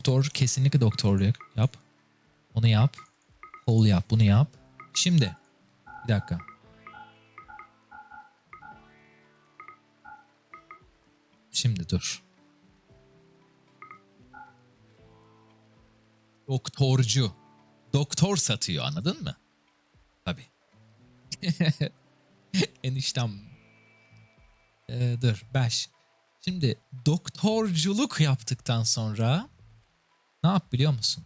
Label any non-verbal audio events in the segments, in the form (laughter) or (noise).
Doktor kesinlikle doktor yap. Onu yap. Hole yap. Bunu yap. Şimdi. Bir dakika. Şimdi dur. Doktorcu. Doktor satıyor anladın mı? Tabii. (laughs) Eniştem. Ee, dur baş. Şimdi doktorculuk yaptıktan sonra ne yap biliyor musun?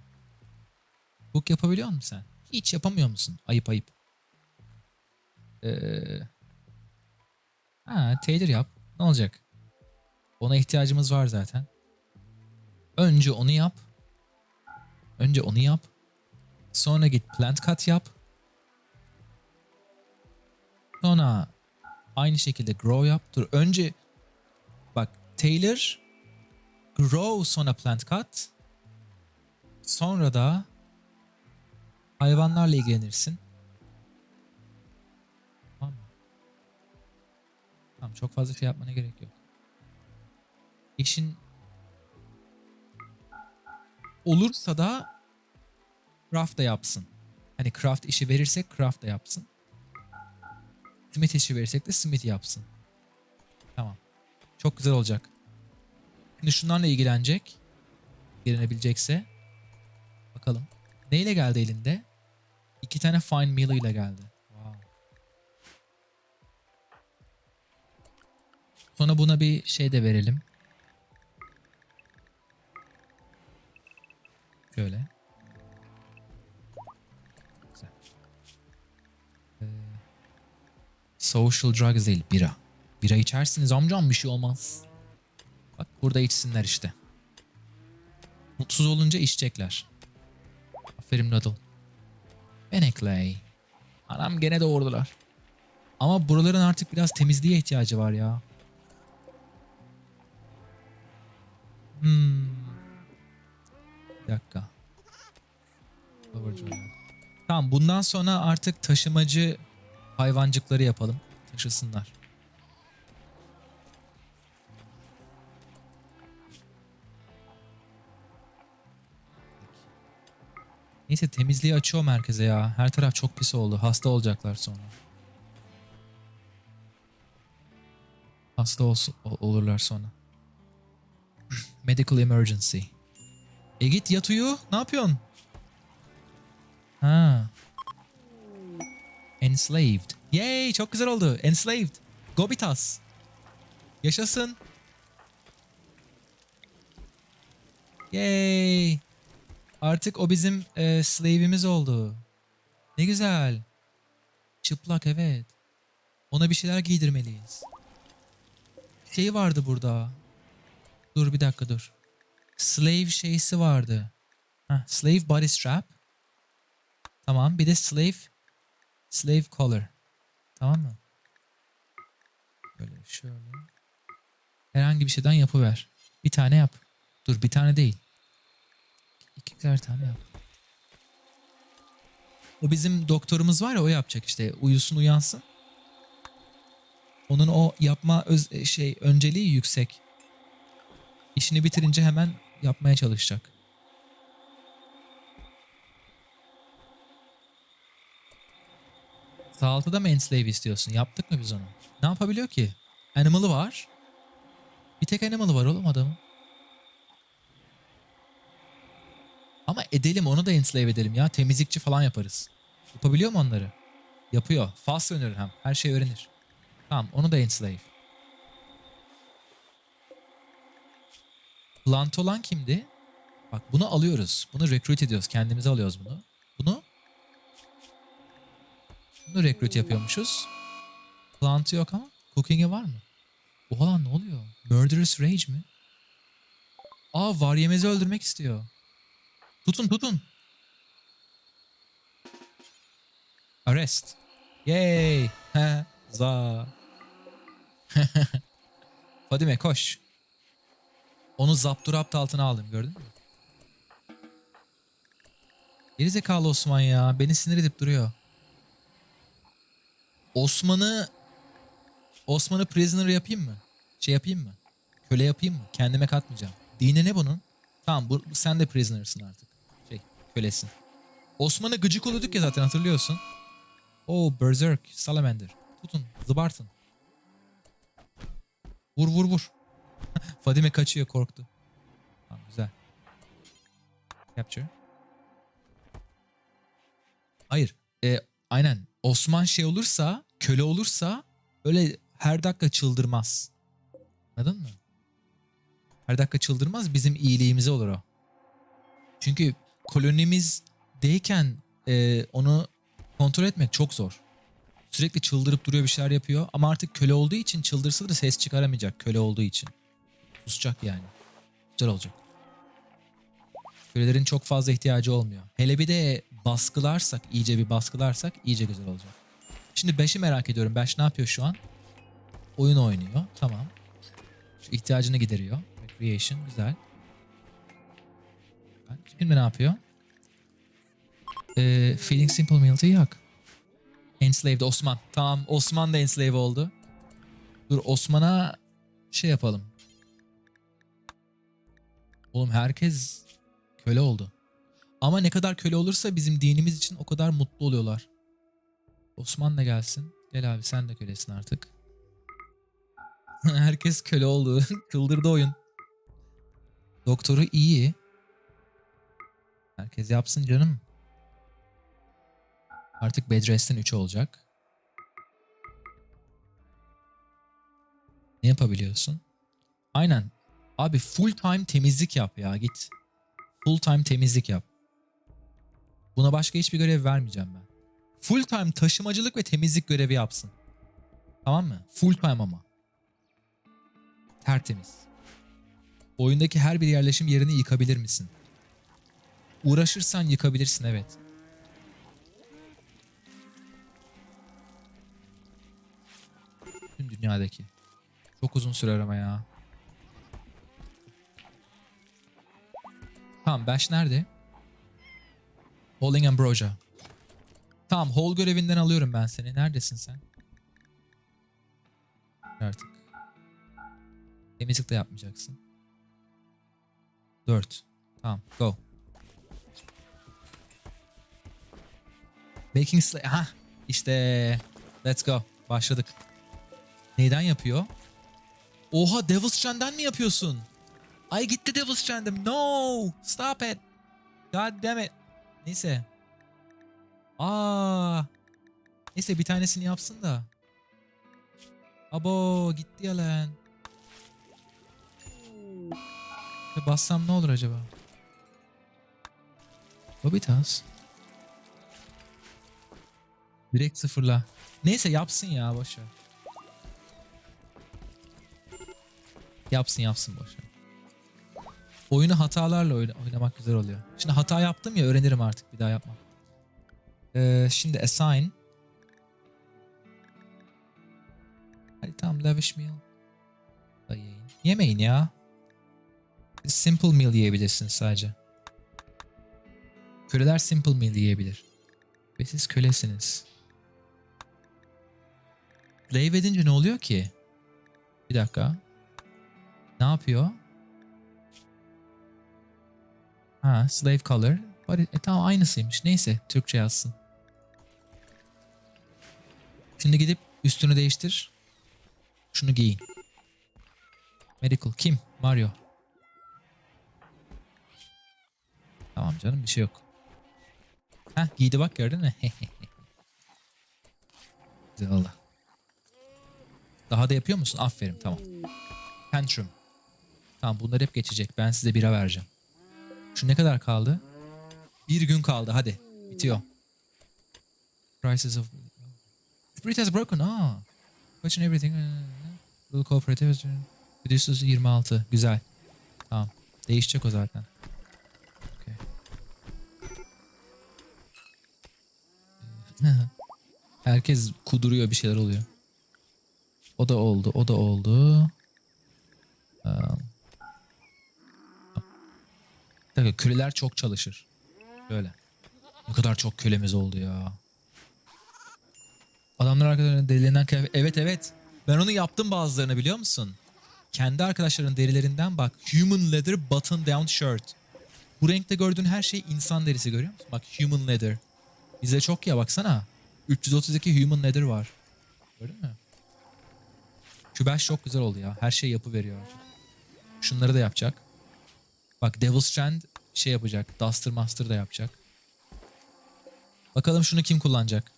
Book yapabiliyor musun sen? Hiç yapamıyor musun? Ayıp ayıp. Ee, ha, Taylor yap. Ne olacak? Ona ihtiyacımız var zaten. Önce onu yap. Önce onu yap. Sonra git plant cut yap. Sonra aynı şekilde grow yap. Dur önce bak Taylor grow sonra plant cut. Sonra da hayvanlarla ilgilenirsin. Tamam çok fazla şey yapmana gerek yok. İşin olursa da craft da yapsın. Hani craft işi verirsek craft da yapsın. Smith işi verirsek de Smith yapsın. Tamam. Çok güzel olacak. Şimdi şunlarla ilgilenecek. İlgilenebilecekse. Bakalım. Neyle geldi elinde? İki tane fine meal ile geldi. Wow. Sonra buna bir şey de verelim. Şöyle. Ee, social drugs değil, bira. Bira içersiniz amcam bir şey olmaz. Bak burada içsinler işte. Mutsuz olunca içecekler. Aferin Noodle. Benekley. Anam gene doğurdular. Ama buraların artık biraz temizliğe ihtiyacı var ya. Hmm. Bir dakika. Tamam bundan sonra artık taşımacı hayvancıkları yapalım. Taşısınlar. Neyse temizliği açıyor merkeze ya. Her taraf çok pis oldu. Hasta olacaklar sonra. Hasta ol- olurlar sonra. (clears throat) Medical emergency. E git yat uyu. Ne yapıyorsun? Ha. Enslaved. Yay çok güzel oldu. Enslaved. Gobitas. Yaşasın. Yay. Artık o bizim e, slave'imiz oldu. Ne güzel. Çıplak evet. Ona bir şeyler giydirmeliyiz. Şey vardı burada. Dur bir dakika dur. Slave şeysi vardı. Heh, slave body strap. Tamam bir de slave slave collar. Tamam mı? Böyle şöyle. Herhangi bir şeyden yapıver. Bir tane yap. Dur bir tane değil. İkişer tane yap. O bizim doktorumuz var ya o yapacak işte. Uyusun uyansın. Onun o yapma öz, şey önceliği yüksek. İşini bitirince hemen yapmaya çalışacak. Sağ altıda mı enslave istiyorsun? Yaptık mı biz onu? Ne yapabiliyor ki? Animal'ı var. Bir tek animal'ı var oğlum adamın. Ama edelim onu da enslave edelim ya. Temizlikçi falan yaparız. Yapabiliyor mu onları? Yapıyor. Fast öğrenir hem. Her şeyi öğrenir. Tamam onu da enslave. Plant olan kimdi? Bak bunu alıyoruz. Bunu recruit ediyoruz. Kendimize alıyoruz bunu. Bunu bunu recruit yapıyormuşuz. Plant'ı yok ama cooking'e var mı? Oha lan ne oluyor? Murderous Rage mi? Aa var yemezi öldürmek istiyor. Tutun tutun. Arrest. Yay. Ha, za. (laughs) Fadime koş. Onu zapturapt altına aldım gördün mü? Gerizekalı Osman ya. Beni sinir edip duruyor. Osman'ı Osman'ı prisoner yapayım mı? Şey yapayım mı? Köle yapayım mı? Kendime katmayacağım. Dini ne bunun? Tamam bu, sen de prisoner'sın artık. Kölesin. Osman'a gıcık oluyorduk ya zaten hatırlıyorsun. Oo Berserk, Salamander. Tutun, zıbartın. Vur vur vur. (laughs) Fadime kaçıyor korktu. Tamam güzel. Capture. Hayır. E, aynen. Osman şey olursa, köle olursa öyle her dakika çıldırmaz. Anladın mı? Her dakika çıldırmaz bizim iyiliğimize olur o. Çünkü kolonimizdeyken e, onu kontrol etmek çok zor. Sürekli çıldırıp duruyor bir şeyler yapıyor ama artık köle olduğu için çıldırsa da ses çıkaramayacak köle olduğu için. Susacak yani. Güzel olacak. Kölelerin çok fazla ihtiyacı olmuyor. Hele bir de baskılarsak, iyice bir baskılarsak iyice güzel olacak. Şimdi Bash'i merak ediyorum. Bash ne yapıyor şu an? Oyun oynuyor. Tamam. Şu ihtiyacını gideriyor. Recreation. Güzel. Şimdi ne yapıyor? Ee, feeling Simple Milt'i yak. Enslaved Osman. Tamam Osman da enslave oldu. Dur Osman'a şey yapalım. Oğlum herkes köle oldu. Ama ne kadar köle olursa bizim dinimiz için o kadar mutlu oluyorlar. Osman da gelsin. Gel abi sen de kölesin artık. (laughs) herkes köle oldu. (laughs) Çıldırdı oyun. Doktoru iyi. Herkes yapsın canım. Artık bed rest'in 3 olacak. Ne yapabiliyorsun? Aynen. Abi full time temizlik yap ya git. Full time temizlik yap. Buna başka hiçbir görev vermeyeceğim ben. Full time taşımacılık ve temizlik görevi yapsın. Tamam mı? Full time ama. Tertemiz. Oyundaki her bir yerleşim yerini yıkabilir misin? Uğraşırsan yıkabilirsin evet. Tüm dünyadaki. Çok uzun sürer ama ya. Tamam Bash nerede? Holding Ambrosia. Tamam Hall görevinden alıyorum ben seni. Neredesin sen? Artık. Temizlik de yapmayacaksın. 4. Tamam go. Baking Slay. Aha işte let's go. Başladık. Neyden yapıyor? Oha Devil's Strand'den mi yapıyorsun? Ay gitti Devil's Strand'im. No! Stop it. God damn it. Neyse. Aa. Neyse bir tanesini yapsın da. Abo gitti ya lan. Bassam ne olur acaba? Bobitas. Direkt sıfırla. Neyse yapsın ya boşver. Yapsın yapsın boşver. Oyunu hatalarla oyna- oynamak güzel oluyor. Şimdi hata yaptım ya öğrenirim artık bir daha yapmam. Ee, şimdi assign. Hadi tamam lavish meal. Da yiyin. Yemeyin ya. Simple meal yiyebilirsin sadece. Köleler simple meal yiyebilir. Ve siz kölesiniz. Slave edince ne oluyor ki? Bir dakika. Ne yapıyor? Ha, slave color. İt- E, tamam aynısıymış. Neyse Türkçe yazsın. Şimdi gidip üstünü değiştir. Şunu giyin. Medical. Kim? Mario. Tamam canım bir şey yok. Heh giydi bak gördün mü? (laughs) Güzel oldu. Daha da yapıyor musun? Aferin tamam. Tantrum. Tamam bunlar hep geçecek. Ben size bira vereceğim. Şu ne kadar kaldı? Bir gün kaldı hadi. Bitiyor. Prices of... Spirit has broken. Aa. Question everything. Little cooperative. Reduces 26. Güzel. Tamam. Değişecek o zaten. Okay. (laughs) Herkes kuduruyor bir şeyler oluyor. O da oldu. O da oldu. Um, bir dakika, köleler çok çalışır. Böyle. Ne kadar çok kölemiz oldu ya. Adamlar arkalarında delilenen kıyafet. Evet evet. Ben onu yaptım bazılarını biliyor musun? kendi arkadaşlarının derilerinden bak. Human leather button down shirt. Bu renkte gördüğün her şey insan derisi görüyor musun? Bak human leather. Bize çok ya baksana. 332 human leather var. Gördün mü? Kübaş çok güzel oldu ya. Her şey yapı veriyor. Şunları da yapacak. Bak Devil Strand şey yapacak. Duster Master da yapacak. Bakalım şunu kim kullanacak?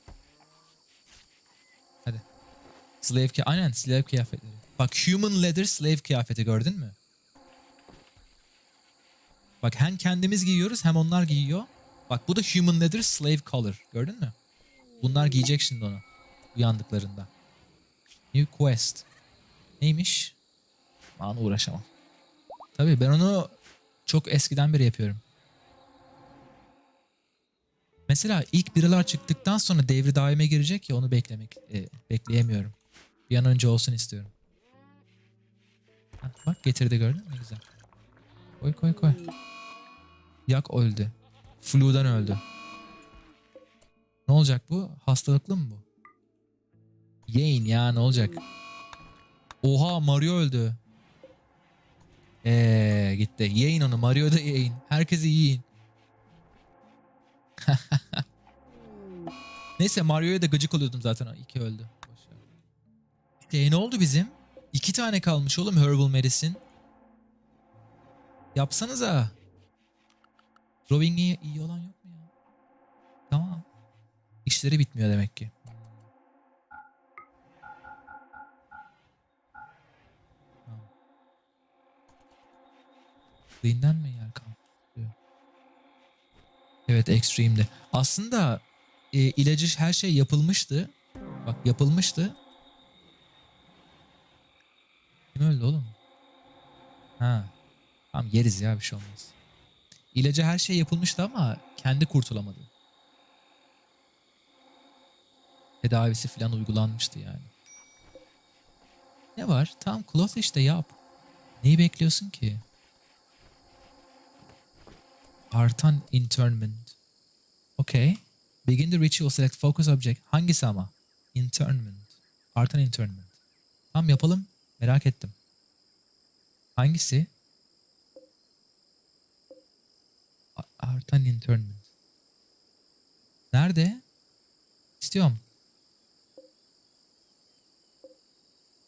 Hadi. Slave ki aynen slave kıyafetleri. Bak human leather slave kıyafeti gördün mü? Bak hem kendimiz giyiyoruz hem onlar giyiyor. Bak bu da human leather slave color. Gördün mü? Bunlar giyecek şimdi onu. Uyandıklarında. New quest. Neymiş? Aman uğraşamam. Tabii ben onu çok eskiden beri yapıyorum. Mesela ilk biralar çıktıktan sonra devri daime girecek ya onu beklemek e, bekleyemiyorum. Bir an önce olsun istiyorum. Hah, bak getirdi gördün mü? Ne güzel. Koy koy koy. Yak öldü. Flu'dan öldü. Ne olacak bu? Hastalıklı mı bu? Yayın ya ne olacak? Oha Mario öldü. Eee gitti. Yiyin onu. Mario da yiyin. Herkesi yiyin. (laughs) Neyse Mario'ya da gıcık oluyordum zaten. İki öldü. E, ne oldu bizim? İki tane kalmış oğlum Herbal Medicine. Yapsanıza. İyi, iyi olan yok mu ya? Tamam. İşleri bitmiyor demek ki. Clean'den mi yer kalıyor? Evet Extreme'de. Aslında e, ilacı her şey yapılmıştı. Bak yapılmıştı. Kim öldü oğlum? Ha. Tamam yeriz ya bir şey olmaz. İlacı her şey yapılmıştı ama kendi kurtulamadı. Tedavisi falan uygulanmıştı yani. Ne var? Tamam cloth işte yap. Neyi bekliyorsun ki? Artan internment. Okay. Begin the ritual select focus object. Hangisi ama? Internment. Artan internment. Tamam yapalım. Merak ettim. Hangisi? Artan internment. Nerede? İstiyorum.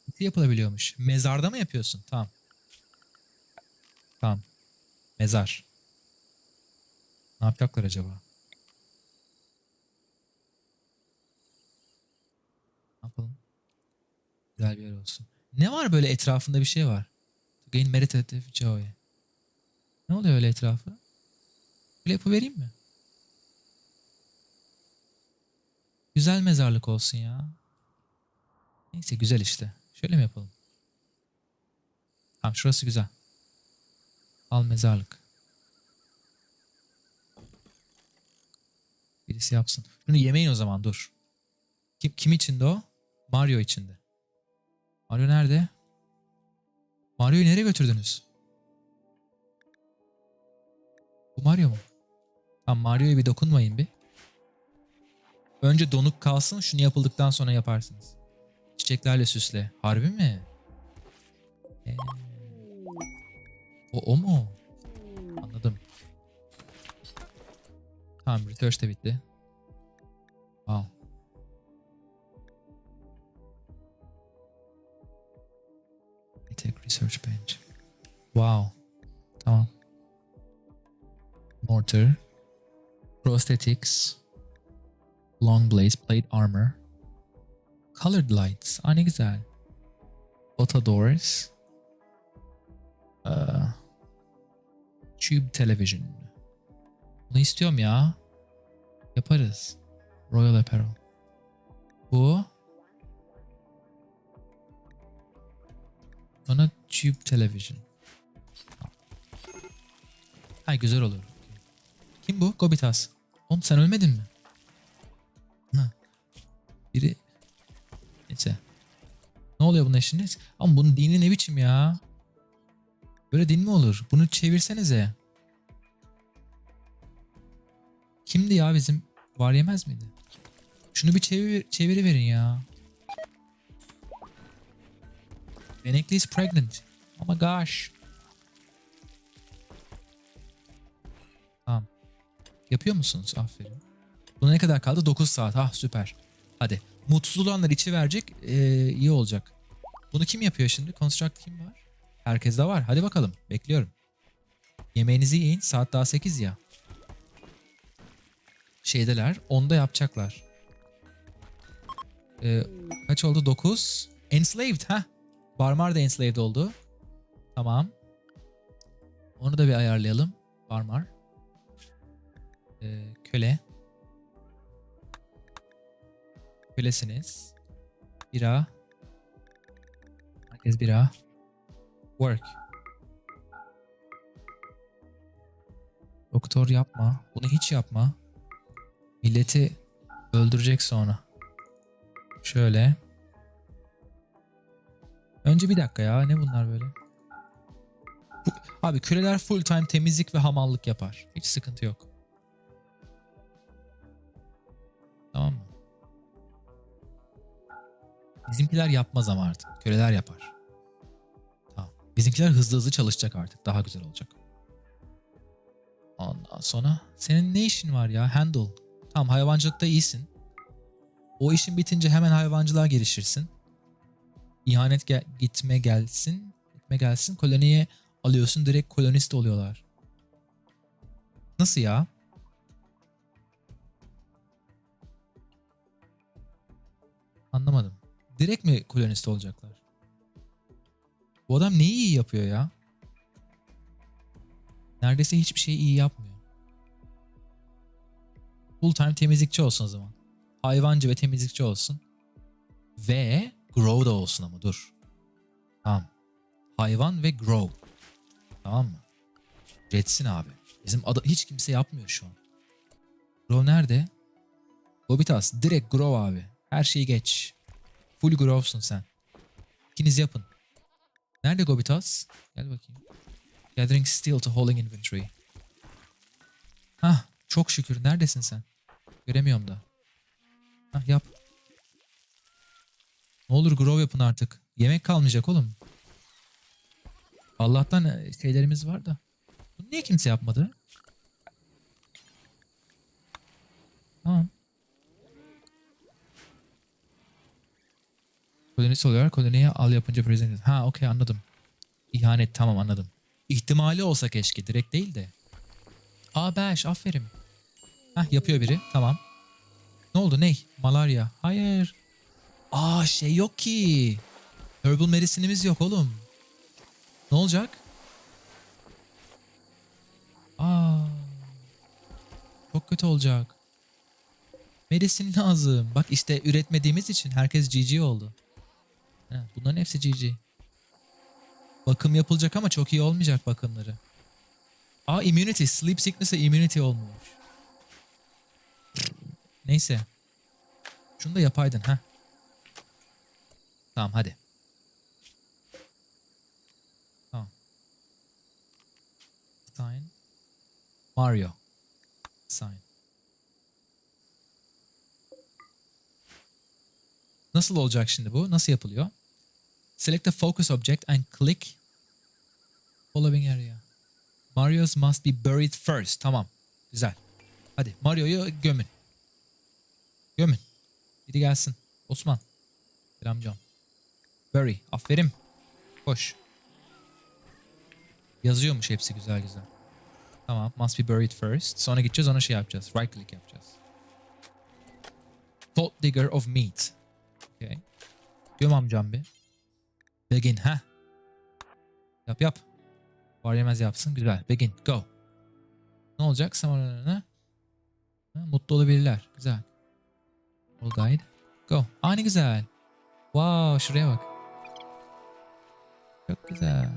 Nasıl yapılabiliyormuş? Mezarda mı yapıyorsun? Tamam. Tamam. Mezar. Ne yapacaklar acaba? Ne yapalım? Güzel bir yer olsun. Ne var böyle etrafında bir şey var? Gain meditative joy. Ne oluyor öyle etrafı? Böyle yapıvereyim mi? Güzel mezarlık olsun ya. Neyse güzel işte. Şöyle mi yapalım? Tamam şurası güzel. Al mezarlık. Birisi yapsın. Şunu yemeyin o zaman dur. Kim, kim içinde o? Mario içinde. Mario nerede? Mario'yu nereye götürdünüz? Bu Mario mu? Tamam Mario'ya bir dokunmayın bir. Önce donuk kalsın şunu yapıldıktan sonra yaparsınız. Çiçeklerle süsle. Harbi mi? Ee, o, o mu? Tamam research de bitti. Wow. Take research bench. Wow. Tamam. Mortar. Prosthetics. Long blades, plate armor. Colored lights. Aa ne güzel. Auto doors. Ee, tube television. Bunu istiyorum ya. Yaparız. Royal Apparel. Bu. Sonra tube television. Hay güzel olur. Kim bu? Gobitas. Oğlum sen ölmedin mi? Ha. Biri... Neyse. Ne oluyor bunun şimdi? Ama bunun dini ne biçim ya? Böyle din mi olur? Bunu çevirsenize. Kimdi ya bizim? Var yemez miydi? Şunu bir çevir, çeviri verin ya. Benekli is pregnant. Oh my gosh. Tamam. Yapıyor musunuz? Aferin. Buna ne kadar kaldı? 9 saat. Ah süper. Hadi. Mutsuz olanlar içi verecek. Ee, iyi olacak. Bunu kim yapıyor şimdi? Construct kim var? Herkes de var. Hadi bakalım. Bekliyorum. Yemeğinizi yiyin. Saat daha 8 ya. Şeydeler. 10'da yapacaklar. Ee, kaç oldu? 9. Enslaved. ha? Barmar da enslaved oldu. Tamam. Onu da bir ayarlayalım. Barmar. Ee, köle. Kölesiniz. Bira. Herkes bira. Work. Doktor yapma. Bunu hiç yapma. Milleti öldürecek sonra. Şöyle. Önce bir dakika ya. Ne bunlar böyle? Abi köleler full time temizlik ve hamallık yapar. Hiç sıkıntı yok. Tamam mı? Bizimkiler yapmaz ama artık. Köleler yapar. Tamam. Bizimkiler hızlı hızlı çalışacak artık. Daha güzel olacak. Ondan sonra senin ne işin var ya? Handle. Tamam hayvancılıkta iyisin. O işin bitince hemen hayvancılığa girişirsin. İhanet gel- gitme gelsin. Gitme gelsin. Koloniye alıyorsun. Direkt kolonist oluyorlar. Nasıl ya? Anlamadım. Direkt mi kolonist olacaklar? Bu adam neyi iyi yapıyor ya? Neredeyse hiçbir şey iyi yapmıyor. Full time temizlikçi olsun o zaman. Hayvancı ve temizlikçi olsun. Ve grow da olsun ama dur. Tamam. Hayvan ve grow. Tamam mı? Üretsin abi. Bizim ada hiç kimse yapmıyor şu an. Grow nerede? Bobitas direkt grow abi. Her şeyi geç. Full grow'sun sen. İkiniz yapın. Nerede Gobitas? Gel bakayım. Gathering steel to hauling inventory. Hah çok şükür. Neredesin sen? Göremiyorum da. Hah yap. Ne olur grow yapın artık. Yemek kalmayacak oğlum. Allah'tan e, şeylerimiz var da. Bunu niye kimse yapmadı? Tamam. Kolonist oluyor. Koloniye al yapınca prezident. Ha okey anladım. İhanet tamam anladım. İhtimali olsa keşke direkt değil de. Aa beş aferin. Hah yapıyor biri tamam. Ne oldu ney? Malaria. Hayır. Aa şey yok ki. Herbal medicine'imiz yok oğlum. Ne olacak? Aa. Çok kötü olacak. Medicine lazım. Bak işte üretmediğimiz için herkes GG oldu. He, bunların hepsi GG. Bakım yapılacak ama çok iyi olmayacak bakımları. Aa immunity. Sleep sickness'e immunity olmuş. Neyse. Şunu da yapaydın ha. Tamam hadi. Tamam. Sign. Mario. Sign. Nasıl olacak şimdi bu? Nasıl yapılıyor? Select the focus object and click following area. Mario's must be buried first. Tamam. Güzel. Hadi Mario'yu gömün. Gömün. Biri gelsin. Osman. Selamcan. Bury. Aferin. Koş. Yazıyormuş hepsi güzel güzel. Tamam. Must be buried first. Sonra gideceğiz ona şey yapacağız. Right click yapacağız. Thought digger of meat. Okay. Göm amcam bir. Begin ha. Yap yap. Var yemez yapsın. Güzel. Begin. Go. Ne olacak? Samarana. Mutlu olabilirler. Güzel. All guide. Go. Aa ne güzel. Wow şuraya bak. Çok güzel.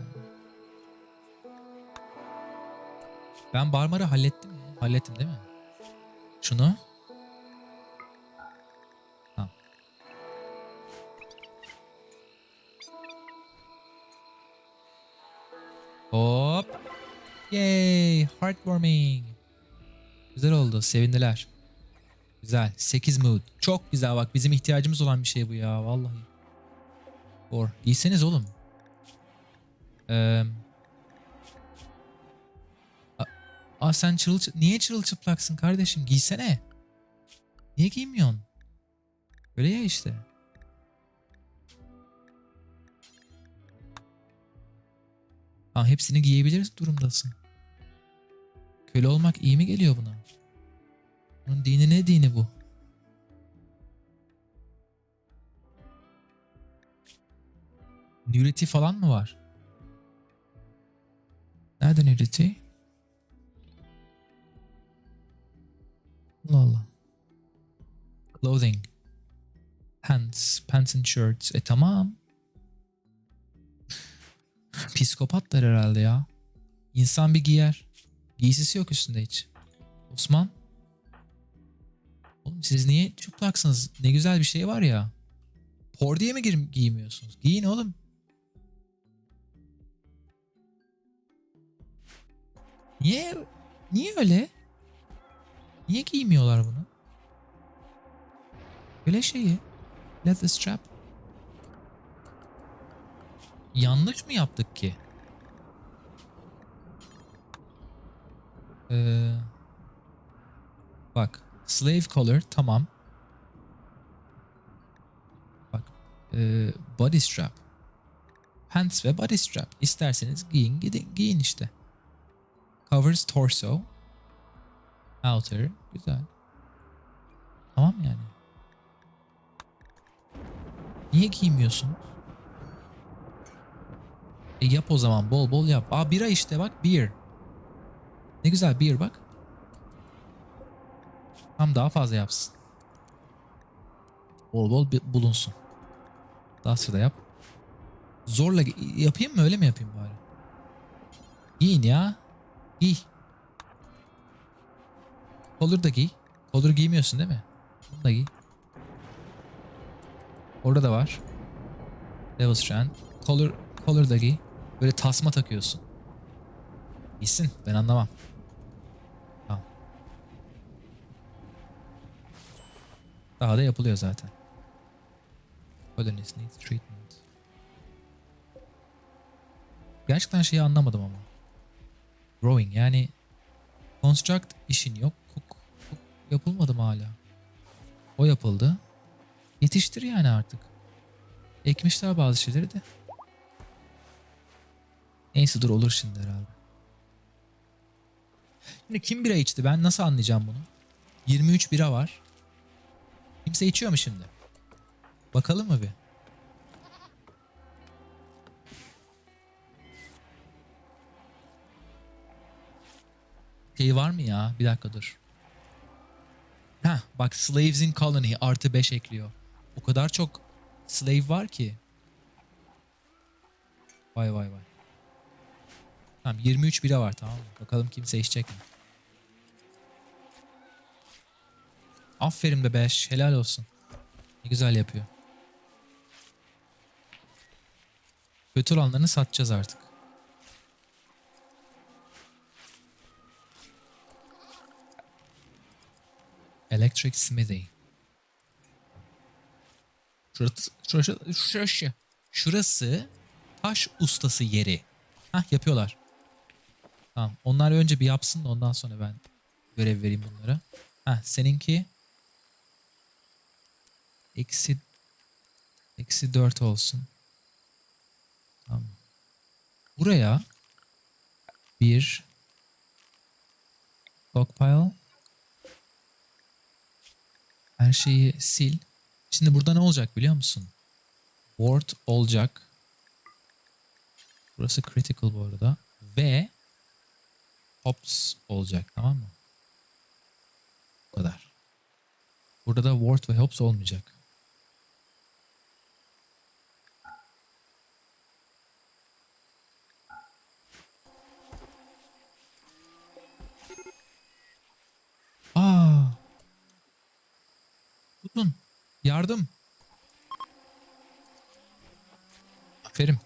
Ben Barmar'ı hallettim. Hallettim değil mi? Şunu. Tamam. Hop. Yay. Heartwarming. Güzel oldu. Sevindiler. Güzel. 8 mood. Çok güzel bak. Bizim ihtiyacımız olan bir şey bu ya. Vallahi. Or. Giyseniz oğlum. Ee, Aa sen çırıl niye çırılçıplaksın kardeşim? Giysene. Niye giymiyorsun? Öyle ya işte. Aa, hepsini giyebilir durumdasın. Köle olmak iyi mi geliyor buna? Bunun dini ne dini bu? Nudity falan mı var? Nerede nudity? Allah Allah. Clothing. Pants. Pants and shirts. E tamam. (laughs) Psikopatlar herhalde ya. İnsan bir giyer. Giysisi yok üstünde hiç. Osman. Oğlum siz niye çıplaksınız? Ne güzel bir şey var ya. Por diye mi gir- giymiyorsunuz? Giyin oğlum. Niye niye öyle? Niye giymiyorlar bunu? Öyle şeyi. Let the strap. Yanlış mı yaptık ki? Ee, bak. Slave collar tamam. Bak. ee, body strap. Pants ve body strap. İsterseniz giyin gidin giyin işte. Covers torso. Outer. Güzel. Tamam yani. Niye giymiyorsun? E yap o zaman bol bol yap. Aa bira işte bak beer. Ne güzel beer bak. Tam daha fazla yapsın. Bol bol bulunsun. Daha sıra yap. Zorla yapayım mı öyle mi yapayım bari? Giyin ya. Giy. Kolur da giy. Kolur giymiyorsun değil mi? Bunu da giy. Orada da var. Devil Strand. Collar, collar da giy. Böyle tasma takıyorsun. Giysin. Ben anlamam. Daha da yapılıyor zaten. Colonies needs treatment. Gerçekten şeyi anlamadım ama. Growing yani construct işin yok. Cook, cook yapılmadı mı hala? O yapıldı. Yetiştir yani artık. Ekmişler bazı şeyleri de. Neyse dur olur şimdi herhalde. Şimdi kim bira içti ben nasıl anlayacağım bunu? 23 bira var. Kimse içiyor mu şimdi? Bakalım mı bir? Şey var mı ya? Bir dakika dur. Heh bak Slaves in Colony artı 5 ekliyor. O kadar çok slave var ki. Vay vay vay. Tamam 23 bira var tamam mı? Bakalım kimse içecek mi? Aferin be 5. Helal olsun. Ne güzel yapıyor. Kötü olanlarını satacağız artık. Electric Smithy. Şurası, şurası, şurası taş ustası yeri. Hah yapıyorlar. Tamam. Onlar önce bir yapsın da ondan sonra ben görev vereyim bunlara. Hah seninki eksi eksi 4 olsun. Tamam. Buraya bir stockpile her şeyi sil. Şimdi burada ne olacak biliyor musun? Ward olacak. Burası critical bu arada. Ve hops olacak tamam mı? Bu kadar. Burada da ward ve hops olmayacak. Aa. Tutun. Yardım. Aferin.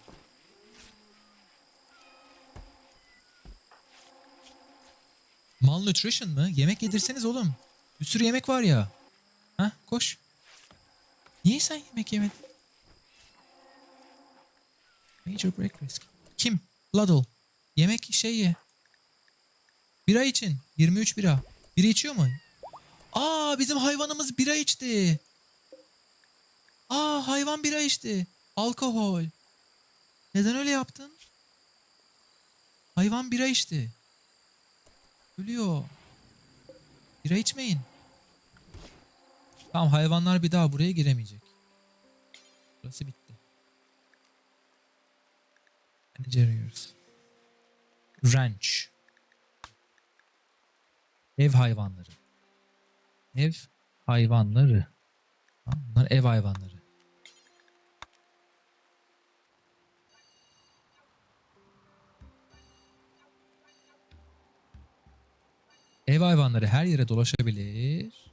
Malnutrition mı? Yemek yedirseniz oğlum. Bir sürü yemek var ya. Ha koş. Niye sen yemek yemedin? Major break risk. Kim? Ladle. Yemek şey ye. Bira için. 23 bira. Biri içiyor mu? Aa bizim hayvanımız bira içti. Aa hayvan bira içti. Alkohol. Neden öyle yaptın? Hayvan bira içti. Ölüyor. Bira içmeyin. Tamam hayvanlar bir daha buraya giremeyecek. Burası bitti. Managerials. Ranch. Ev hayvanları. Ev hayvanları. Bunlar ev hayvanları. Ev hayvanları her yere dolaşabilir.